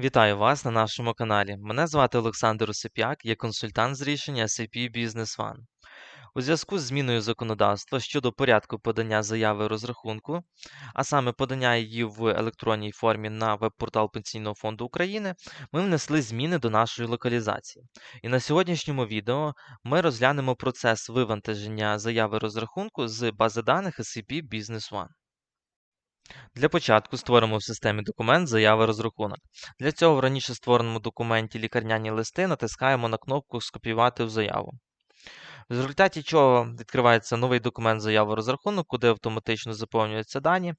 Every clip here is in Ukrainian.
Вітаю вас на нашому каналі. Мене звати Олександр Осип'як, я консультант з рішення SAP Business One. У зв'язку з зміною законодавства щодо порядку подання заяви розрахунку, а саме подання її в електронній формі на веб-портал Пенсійного фонду України, ми внесли зміни до нашої локалізації. І на сьогоднішньому відео ми розглянемо процес вивантаження заяви розрахунку з бази даних SAP Business One. Для початку створимо в системі документ заяви розрахунок. Для цього в раніше створеному документі лікарняні листи натискаємо на кнопку Скопіювати в заяву. В результаті чого відкривається новий документ заяви розрахунок, куди автоматично заповнюються дані,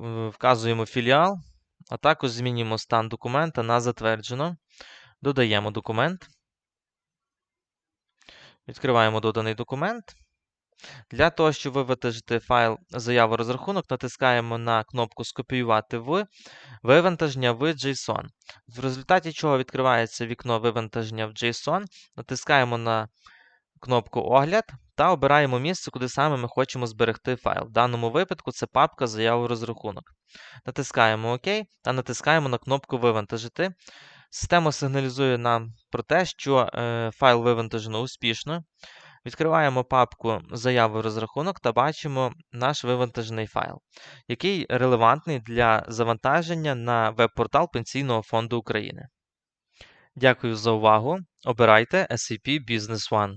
Е, вказуємо філіал, а також змінюємо стан документа на затверджено. Додаємо документ. Відкриваємо доданий документ. Для того, щоб вивантажити файл заяву розрахунок, натискаємо на кнопку Скопіювати в вивантаження в JSON. В результаті чого відкривається вікно вивантаження в JSON, натискаємо на кнопку Огляд та обираємо місце, куди саме ми хочемо зберегти файл. В даному випадку це папка заяву розрахунок. Натискаємо ОК та натискаємо на кнопку Вивантажити. Система сигналізує нам про те, що е, файл вивантажено успішно. Відкриваємо папку Заяви розрахунок та бачимо наш вивантажений файл, який релевантний для завантаження на веб-портал Пенсійного фонду України. Дякую за увагу. Обирайте SAP Business One.